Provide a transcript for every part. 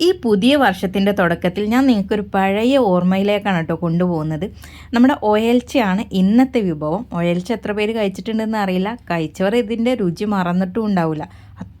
ഈ പുതിയ വർഷത്തിന്റെ തുടക്കത്തിൽ ഞാൻ നിങ്ങൾക്കൊരു പഴയ ഓർമ്മയിലേക്കാണ് കേട്ടോ കൊണ്ടുപോകുന്നത്. നമ്മുടെ ഒയൽച്ചയാണ് ഇന്നത്തെ വിഭവം. ഒയൽച്ച എത്ര പേര് കഴിച്ചിട്ടുണ്ടെന്ന് അറിയില്ല. കഴിച്ചവർ ഇതിന്റെ രുചി മറന്നിട്ടും ഉണ്ടാവില്ല.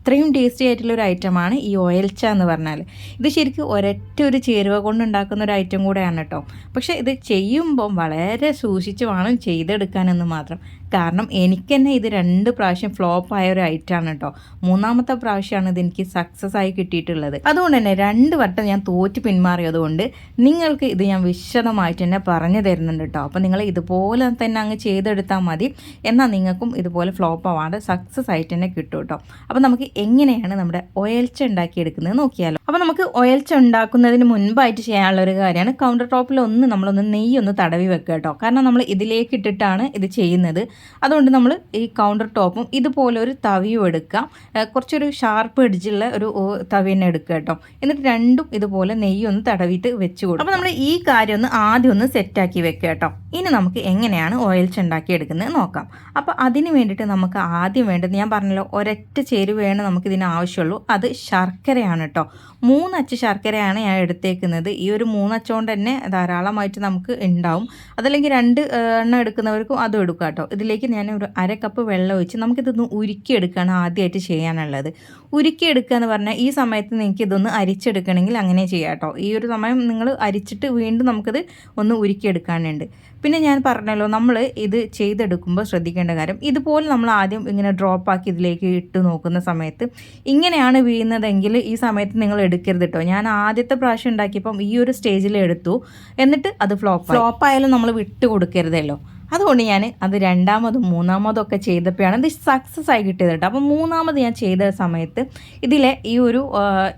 അത്രയും ടേസ്റ്റി ആയിട്ടുള്ള ഒരു ഐറ്റമാണ് ഈ ഒയൽച്ച എന്ന് പറഞ്ഞാൽ ഇത് ശരിക്കും ഒരൊറ്റ ഒരു ചേരുവ കൊണ്ട് ഉണ്ടാക്കുന്ന ഒരു ഐറ്റം കൂടെയാണ് കേട്ടോ. പക്ഷേ ഇത് ചെയ്യുമ്പം വളരെ സൂക്ഷിച്ച് വേണം ചെയ്തെടുക്കാനെന്ന് മാത്രം. കാരണം എനിക്ക് തന്നെ ഇത് രണ്ട് പ്രാവശ്യം ഫ്ലോപ്പ് ആയ ഒരു ഐറ്റമാണ് കേട്ടോ. മൂന്നാമത്തെ പ്രാവശ്യമാണ് ഇത് എനിക്ക് സക്സസ് ആയി കിട്ടിയിട്ടുള്ളത്. അതുകൊണ്ട് തന്നെ രണ്ട് വട്ടം ഞാൻ തോറ്റ് പിന്മാറിയതുകൊണ്ട് നിങ്ങൾക്ക് ഇത് ഞാൻ വിശദമായിട്ട് തന്നെ പറഞ്ഞു തരുന്നുണ്ട് കേട്ടോ. അപ്പോൾ നിങ്ങൾ ഇതുപോലെ തന്നെ അങ്ങ് ചെയ്തെടുത്താൽ മതി. എന്നാൽ നിങ്ങൾക്കും ഇതുപോലെ ഫ്ലോപ്പ് ആവാതെ സക്സസ് ആയിട്ട് തന്നെ കിട്ടും കേട്ടോ. അപ്പോൾ നമുക്ക് എങ്ങനെയാണ് നമ്മുടെ ഒയൽച്ച ഉണ്ടാക്കിയെടുക്കുന്നത് നോക്കിയാലോ. അപ്പോൾ നമുക്ക് ഒയൽച്ച ഉണ്ടാക്കുന്നതിന് മുൻപായിട്ട് ചെയ്യാനുള്ള ഒരു കാര്യമാണ്. കൗണ്ടർ ടോപ്പിൽ ഒന്ന് നമ്മളൊന്ന് നെയ്യ് ഒന്ന് തടവി വെക്കുക കേട്ടോ. കാരണം നമ്മൾ ഇതിലേക്ക് ഇട്ടിട്ടാണ് ഇത് ചെയ്യുന്നത്. അതുകൊണ്ട് നമ്മൾ ഈ കൗണ്ടർ ടോപ്പും ഇതുപോലെ ഒരു തവിയും എടുക്കാം. കുറച്ചൊരു ഷാർപ്പ് എഡ്ജുള്ള ഒരു തവി തന്നെ എടുക്കുക കേട്ടോ. എന്നിട്ട് രണ്ടും ഇതുപോലെ നെയ്യ് ഒന്ന് തടവിയിട്ട് വെച്ച് കൊടുക്കും അപ്പോൾ നമ്മൾ ഈ കാര്യം ഒന്ന് ആദ്യം ഒന്ന് സെറ്റാക്കി വെക്കുക കേട്ടോ. ഇനി നമുക്ക് എങ്ങനെയാണ് ഒയൽച്ച ഉണ്ടാക്കി എടുക്കുന്നത് നോക്കാം. അപ്പോൾ അതിന് വേണ്ടിയിട്ട് നമുക്ക് ആദ്യം വേണ്ടത് ഞാൻ പറഞ്ഞല്ലോ ഒരൊറ്റ ചേരുവയാണ് നമുക്ക് ഇതിന് ആവശ്യമുള്ളൂ. അത് ശർക്കരയാണ് കേട്ടോ. മൂന്നച്ച് ശർക്കരയാണ് ഞാൻ എടുത്തേക്കുന്നത്. ഈ ഒരു മൂന്നച്ചുകൊണ്ട് തന്നെ ധാരാളമായിട്ട് നമുക്ക് ഉണ്ടാവും. അതല്ലെങ്കിൽ രണ്ട് എണ്ണ എടുക്കുന്നവർക്കും അതും എടുക്കാം കേട്ടോ. ഇതിലേക്ക് ഞാൻ ഒരു അര കപ്പ് വെള്ളം ഒഴിച്ച് നമുക്കിതൊന്ന് ഉരുക്കിയെടുക്കുകയാണ് ആദ്യമായിട്ട് ചെയ്യാനുള്ളത്. ഉരുക്കിയെടുക്കുക എന്ന് പറഞ്ഞാൽ ഈ സമയത്ത് നിങ്ങൾക്ക് ഇതൊന്ന് അരിച്ചെടുക്കണമെങ്കിൽ അങ്ങനെ ചെയ്യാം കേട്ടോ. ഈ ഒരു സമയം നിങ്ങൾ അരിച്ചിട്ട് വീണ്ടും നമുക്കിത് ഒന്ന് ഉരുക്കിയെടുക്കാനുണ്ട്. പിന്നെ ഞാൻ പറഞ്ഞല്ലോ നമ്മൾ ഇത് ചെയ്തെടുക്കുമ്പോൾ ശ്രദ്ധിക്കേണ്ട കാര്യം ഇതുപോലെ നമ്മൾ ആദ്യം ഇങ്ങനെ ഡ്രോപ്പ് ആക്കി ഇതിലേക്ക് ഇട്ട് നോക്കുന്ന സമയത്ത് ഇങ്ങനെയാണ് വീഴുന്നതെങ്കിൽ ഈ സമയത്ത് നിങ്ങൾ എടുക്കരുത് കേട്ടോ ഞാൻ ആദ്യത്തെ പ്രാവശ്യം ഉണ്ടാക്കിയപ്പം ഈ ഒരു സ്റ്റേജിൽ എടുത്തു. എന്നിട്ട് അത് ഫ്ലോപ്പ് ഫ്ലോപ്പ് ആയാലും നമ്മൾ വിട്ട് കൊടുക്കരുതല്ലോ അതുകൊണ്ട് ഞാൻ അത് രണ്ടാമതും മൂന്നാമതും ഒക്കെ ചെയ്തപ്പോഴാണ് ഇത് സക്സസ് ആയി കിട്ടിയത് കേട്ടോ. അപ്പോൾ മൂന്നാമത് ഞാൻ ചെയ്ത സമയത്ത് ഇതിലെ ഈ ഒരു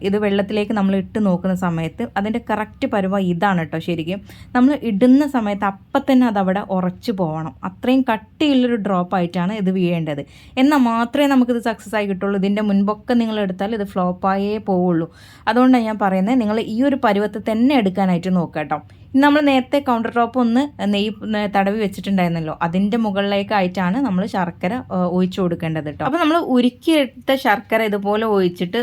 ഇത് വെള്ളത്തിലേക്ക് നമ്മൾ ഇട്ട് നോക്കുന്ന സമയത്ത് അതിന്റെ കറക്റ്റ് പരുവം ഇതാണ് കേട്ടോ ശരിക്കും. നമ്മൾ ഇടുന്ന സമയത്ത് അപ്പം തന്നെ അതവിടെ ഉറച്ചു പോകണം അത്രയും കട്ടിയുള്ളൊരു ഡ്രോപ്പ് ആയിട്ടാണ് ഇത് വീഴേണ്ടത്. എന്നാൽ മാത്രമേ നമുക്കിത് സക്സസ് ആയി കിട്ടുള്ളൂ. ഇതിന്റെ മുൻപൊക്കെ നിങ്ങൾ എടുത്താൽ ഇത് ഫ്ലോപ്പായേ പോവുള്ളൂ. അതുകൊണ്ടാണ് ഞാൻ പറയുന്നത് നിങ്ങൾ ഈ ഒരു പരുവത്തെ തന്നെ എടുക്കാനായിട്ട് നോക്കാം കേട്ടോ. നമ്മൾ നേരത്തെ കൗണ്ടർ ടോപ്പ് ഒന്ന് നെയ്യ് തടവി വെച്ചിട്ടുണ്ടായിരുന്നല്ലോ. അതിന്റെ മുകളിലേക്കായിട്ടാണ് നമ്മൾ ശർക്കര ഒഴിച്ചു കൊടുക്കേണ്ടത് കേട്ടോ. അപ്പോൾ നമ്മൾ ഉരുക്കിയെടുത്ത ശർക്കര ഇതുപോലെ ഒഴിച്ചിട്ട്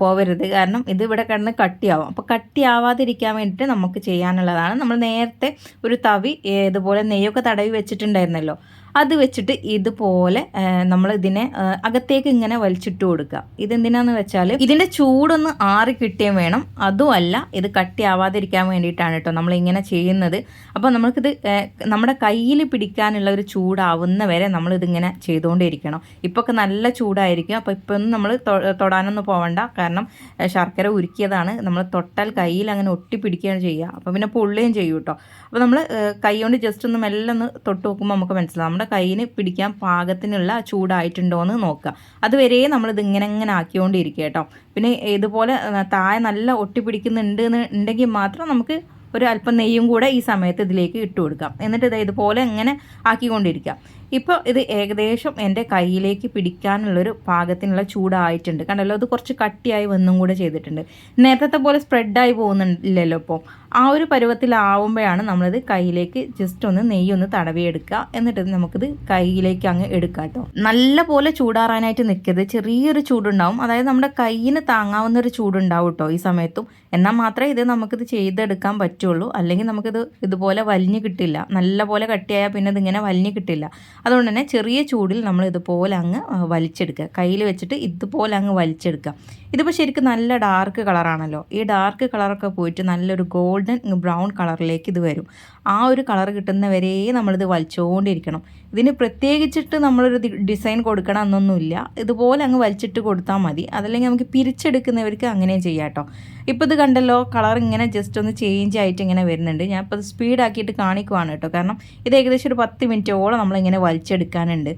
പോവരുത്. കാരണം ഇത് ഇവിടെ കിടന്ന് കട്ടിയാവും. അപ്പോൾ കട്ടിയാവാതിരിക്കാൻ വേണ്ടിയിട്ട് നമുക്ക് ചെയ്യാനുള്ളതാണ്. നമ്മൾ നേരത്തെ ഒരു തവി ഇതുപോലെ നെയ്യൊക്കെ തടവി വെച്ചിട്ടുണ്ടായിരുന്നല്ലോ. അത് വെച്ചിട്ട് ഇതുപോലെ നമ്മൾ ഇതിനെ അകത്തേക്ക് ഇങ്ങനെ വലിച്ചിട്ട് കൊടുക്കുക. ഇതെന്തിനാന്ന് വെച്ചാൽ ഇതിന്റെ ചൂടൊന്ന് ആറി കിട്ടുകയും വേണം. അതുമല്ല ഇത് കട്ടിയാവാതിരിക്കാൻ വേണ്ടിയിട്ടാണ് കേട്ടോ നമ്മൾ ഇങ്ങനെ ചെയ്യുന്നത്. അപ്പോൾ നമ്മൾക്കിത് നമ്മുടെ കയ്യിൽ പിടിക്കാനുള്ള ഒരു ചൂടാവുന്ന വരെ നമ്മളിതിങ്ങനെ ചെയ്തുകൊണ്ടിരിക്കണം ഇപ്പോൾ ഒക്കെ നല്ല ചൂടായിരിക്കും. അപ്പോൾ ഇപ്പോൾ ഒന്നും നമ്മൾ തൊടാനൊന്നും പോവണ്ട. കാരണം ശർക്കര ഉരുക്കിയതാണ്. നമ്മൾ തൊട്ടാൽ കയ്യിൽ അങ്ങനെ ഒട്ടി പിടിക്കുകയാണ് ചെയ്യുക. അപ്പോൾ പിന്നെ പൊള്ളുകയും ചെയ്യും കേട്ടോ. അപ്പോൾ നമ്മൾ കൈ കൊണ്ട് ജസ്റ്റ് ഒന്ന് മെല്ലെ ഒന്ന് തൊട്ട് നോക്കുമ്പോൾ നമുക്ക് മനസ്സിലാവും. നമ്മുടെ കയ്യിന് പിടിക്കാൻ പാകത്തിനുള്ള ചൂടായിട്ടുണ്ടോ എന്ന് നോക്കുക. അതുവരെ നമ്മളിത് ഇങ്ങനെ ഇങ്ങനെ ആക്കിക്കൊണ്ടിരിക്കുക കേട്ടോ. പിന്നെ ഇതുപോലെ താഴെ നല്ല ഒട്ടിപ്പിടിക്കുന്നുണ്ട് എന്ന് ഉണ്ടെങ്കിൽ മാത്രം നമുക്ക് ഒരു അല്പം നെയ്യും കൂടെ ഈ സമയത്ത് ഇതിലേക്ക് ഇട്ട് കൊടുക്കാം. എന്നിട്ട് ഇത് ഇതുപോലെ ഇങ്ങനെ ആക്കിക്കൊണ്ടിരിക്കാം. ഇപ്പോൾ ഇത് ഏകദേശം എന്റെ കയ്യിലേക്ക് പിടിക്കാനുള്ളൊരു പാകത്തിനുള്ള ചൂടായിട്ടുണ്ട്. കണ്ടല്ലോ അത് കുറച്ച് കട്ടിയായി വന്നും കൂടെ ചെയ്തിട്ടുണ്ട്. നേരത്തെ പോലെ സ്പ്രെഡായി പോകുന്നില്ലല്ലോ ഇപ്പോൾ ആ ഒരു പരുവത്തിലാവുമ്പോഴാണ് നമ്മളിത് കയ്യിലേക്ക് ജസ്റ്റ് ഒന്ന് നെയ്യ് ഒന്ന് തടവിയെടുക്കുക. എന്നിട്ട് നമുക്കിത് കയ്യിലേക്ക് അങ്ങ് എടുക്കാം കേട്ടോ. നല്ല പോലെ ചൂടാറാനായിട്ട് നിൽക്കരുത്. ചെറിയൊരു ചൂടുണ്ടാവും. അതായത് നമ്മുടെ കയ്യിന് താങ്ങാവുന്ന ഒരു ചൂടുണ്ടാവും കേട്ടോ ഈ സമയത്തും. എന്നാൽ മാത്രമേ ഇത് നമുക്കിത് ചെയ്തെടുക്കാൻ പറ്റുള്ളൂ. അല്ലെങ്കിൽ നമുക്കിത് ഇതുപോലെ വലിഞ്ഞ് കിട്ടില്ല. നല്ല പോലെ കട്ടിയായാൽ പിന്നെ ഇതിങ്ങനെ വലിഞ്ഞ് കിട്ടില്ല. അതുകൊണ്ട് തന്നെ ചെറിയ ചൂടിൽ നമ്മൾ ഇതുപോലെ അങ്ങ് വലിച്ചെടുക്കുക. കയ്യിൽ വെച്ചിട്ട് ഇതുപോലെ അങ്ങ് വലിച്ചെടുക്കുക. ഇതിപ്പോൾ ശരിക്കും നല്ല ഡാർക്ക് കളറാണല്ലോ ഈ ഡാർക്ക് കളറൊക്കെ പോയിട്ട് നല്ലൊരു ഗോൾഡൻ ബ്രൗൺ കളറിലേക്ക് ഇത് വരും. ആ ഒരു കളർ കിട്ടുന്നവരെ നമ്മളിത് വലിച്ചുകൊണ്ടിരിക്കണം ഇതിന് പ്രത്യേകിച്ചിട്ട് നമ്മളൊരു ഡിസൈൻ കൊടുക്കണം എന്നൊന്നുമില്ല. ഇതുപോലെ അങ്ങ് വലിച്ചിട്ട് കൊടുത്താൽ മതി. അതല്ലെങ്കിൽ നമുക്ക് പിരിച്ചെടുക്കുന്നവർക്ക് അങ്ങനെ ചെയ്യാം കേട്ടോ ഇപ്പോൾ ഇത് കണ്ടല്ലോ കളർ ഇങ്ങനെ ജസ്റ്റ് ഒന്ന് ചേഞ്ച് ആയിട്ട് ഇങ്ങനെ വരുന്നുണ്ട്. ഞാൻ ഇപ്പോൾ സ്പീഡാക്കിയിട്ട് കാണിക്കുവാണ് കേട്ടോ കാരണം ഇത് ഏകദേശം ഒരു പത്ത് മിനിറ്റോളം നമ്മളിങ്ങനെ വലിച്ചെടുക്കാനുണ്ട്.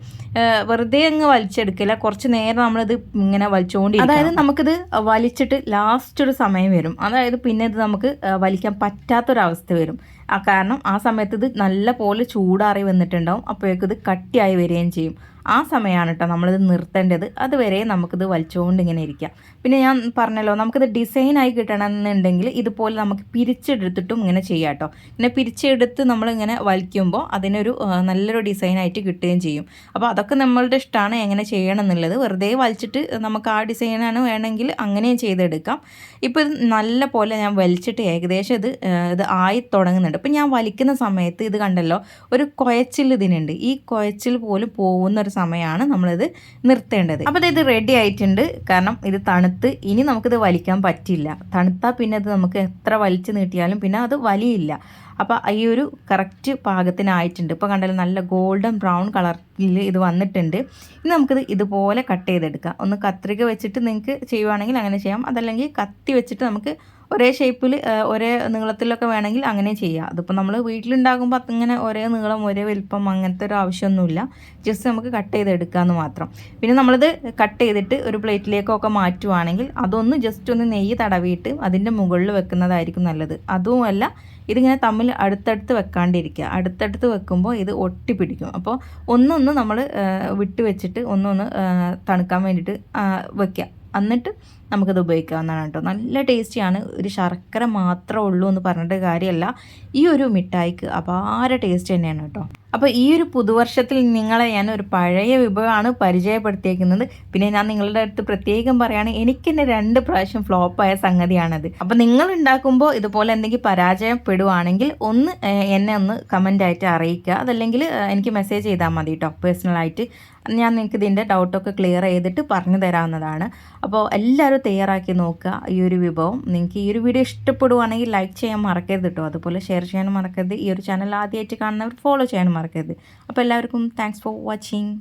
വെറുതെ അങ്ങ് വലിച്ചെടുക്കില്ല കുറച്ച് നേരം നമ്മളിത് ഇങ്ങനെ വലിച്ചുകൊണ്ടിരിക്കും അതായത് നമുക്കിത് വലിച്ചിട്ട് ലാസ്റ്റ് ഒരു സമയം വരും. അതായത് പിന്നെ ഇത് നമുക്ക് വലിക്കാൻ പറ്റാത്തൊരവസ്ഥ വരും. കാരണം ആ സമയത്ത് ഇത് നല്ല പോലെ ചൂടാറി വന്നിട്ടുണ്ടാവും. അപ്പോഴേക്കും ഇത് കട്ടിയായി വരികയും ചെയ്യും. ആ സമയമാണ് കേട്ടോ നമ്മളിത് നിർത്തേണ്ടത്. അതുവരെ നമുക്കിത് വലിച്ചുകൊണ്ട് ഇങ്ങനെ ഇരിക്കാം. പിന്നെ ഞാൻ പറഞ്ഞല്ലോ നമുക്കിത് ഡിസൈനായി കിട്ടണമെന്നുണ്ടെങ്കിൽ ഇതുപോലെ നമുക്ക് പിരിച്ചെടുത്തിട്ടും ഇങ്ങനെ ചെയ്യാം കേട്ടോ പിന്നെ പിരിച്ചെടുത്ത് നമ്മളിങ്ങനെ വലിക്കുമ്പോൾ അതിനൊരു നല്ലൊരു ഡിസൈനായിട്ട് കിട്ടുകയും ചെയ്യും. അപ്പോൾ അതൊക്കെ നമ്മളുടെ ഇഷ്ടമാണ് എങ്ങനെ ചെയ്യണം എന്നുള്ളത് വെറുതെ വലിച്ചിട്ട് നമുക്ക് ആ ഡിസൈനാണ് വേണമെങ്കിൽ അങ്ങനെയും ചെയ്തെടുക്കാം. ഇപ്പോൾ ഇത് നല്ല പോലെ ഞാൻ വലിച്ചിട്ട് ഏകദേശം ഇത് ഇത് ആയി തുടങ്ങുന്നുണ്ട്. ഇപ്പം ഞാൻ വലിക്കുന്ന സമയത്ത് ഇത് കണ്ടല്ലോ ഒരു കുഴച്ചിൽ ഇതിനുണ്ട്. ഈ കുഴച്ചിൽ പോലും പോകുന്ന ഒരു സമയമാണ് നമ്മളിത് നിർത്തേണ്ടത്. അപ്പോൾ ഇത് റെഡി ആയിട്ടുണ്ട്. കാരണം ഇത് തണുത്ത് ഇനി നമുക്കിത് വലിക്കാൻ പറ്റില്ല. തണുത്താൽ പിന്നെ അത് നമുക്ക് എത്ര വലിച്ചു നീട്ടിയാലും പിന്നെ അത് വലിയില്ല. അപ്പോൾ ഈ ഒരു കറക്റ്റ് പാകത്തിനായിട്ടുണ്ട്. ഇപ്പോൾ കണ്ടാലും നല്ല ഗോൾഡൻ ബ്രൗൺ കളറിൽ ഇത് വന്നിട്ടുണ്ട്. ഇനി നമുക്കിത് ഇതുപോലെ കട്ട് ചെയ്തെടുക്കാം. ഒന്ന് കത്രിക വെച്ചിട്ട് നിങ്ങൾക്ക് ചെയ്യുവാണെങ്കിൽ അങ്ങനെ ചെയ്യാം. അതല്ലെങ്കിൽ കത്തി വെച്ചിട്ട് നമുക്ക് ഒരേ ഷേപ്പിൽ ഒരേ നീളത്തിലൊക്കെ വേണമെങ്കിൽ അങ്ങനെ ചെയ്യാം. അതിപ്പോൾ നമ്മൾ വീട്ടിലുണ്ടാകുമ്പോൾ അങ്ങനെ ഒരേ നീളം ഒരേ വലിപ്പം അങ്ങനത്തെ ഒരു ആവശ്യമൊന്നുമില്ല. ജസ്റ്റ് നമുക്ക് കട്ട് ചെയ്തെടുക്കാമെന്ന് മാത്രം. പിന്നെ നമ്മളിത് കട്ട് ചെയ്തിട്ട് ഒരു പ്ലേറ്റിലേക്കൊക്കെ മാറ്റുവാണെങ്കിൽ അതൊന്ന് ജസ്റ്റ് ഒന്ന് നെയ്യ് തടവിയിട്ട് അതിന്റെ മുകളിൽ വെക്കുന്നതായിരിക്കും നല്ലത്. അതുമല്ല ഇതിങ്ങനെ തമ്മിൽ അടുത്തടുത്ത് വെക്കാണ്ടിരിക്കുക. അടുത്തടുത്ത് വെക്കുമ്പോൾ ഇത് ഒട്ടിപ്പിടിക്കും. അപ്പോൾ ഒന്നൊന്ന് നമ്മൾ വിട്ട് വെച്ചിട്ട് ഒന്നൊന്ന് തണുക്കാൻ വേണ്ടിയിട്ട് വെക്കുക. എന്നിട്ട് നമുക്കത് ഉപയോഗിക്കാവുന്നതാണ് കേട്ടോ. നല്ല ടേസ്റ്റിയാണ്. ഒരു ശർക്കര മാത്രമേ ഉള്ളൂ എന്ന് പറഞ്ഞിട്ട് കാര്യമല്ല. ഈ ഒരു മിഠായിക്ക് അപാര ടേസ്റ്റ് തന്നെയാണ് കേട്ടോ. അപ്പോൾ ഈ ഒരു പുതുവർഷത്തിൽ നിങ്ങളെ ഞാൻ ഒരു പഴയ വിഭവമാണ് പരിചയപ്പെടുത്തിയേക്കുന്നത്. പിന്നെ ഞാൻ നിങ്ങളുടെ അടുത്ത് പ്രത്യേകം പറയുകയാണ് എനിക്ക് തന്നെ രണ്ട് പ്രാവശ്യം ഫ്ലോപ്പായ സംഗതിയാണത്. അപ്പോൾ നിങ്ങൾ ഉണ്ടാക്കുമ്പോൾ ഇതുപോലെ എന്തെങ്കിലും പരാജയപ്പെടുവാണെങ്കിൽ ഒന്ന് എന്നെ ഒന്ന് കമന്റ് ആയിട്ട് അറിയിക്കുക. അതല്ലെങ്കിൽ എനിക്ക് മെസ്സേജ് ചെയ്താൽ മതി കേട്ടോ പേഴ്സണലായിട്ട് ഞാൻ നിങ്ങൾക്ക് ഇതിന്റെ ഡൗട്ടൊക്കെ ക്ലിയർ ചെയ്തിട്ട് പറഞ്ഞു തരാവുന്നതാണ്. അപ്പോൾ എല്ലാവരും തയ്യാറാക്കി നോക്കുക. ഈ ഒരു വിഭവം നിങ്ങൾക്ക് ഈ ഒരു വീഡിയോ ഇഷ്ടപ്പെടുവാണെങ്കിൽ ലൈക്ക് ചെയ്യാൻ മറക്കരുത് കേട്ടോ അതുപോലെ ഷെയർ ചെയ്യാനും മറക്കരുത്. ഈ ഒരു ചാനൽ ആദ്യമായിട്ട് കാണുന്നവർ ഫോളോ ചെയ്യാനും മറക്കരുത്. അപ്പോൾ എല്ലാവർക്കും താങ്ക്സ് ഫോർ വാച്ചിങ്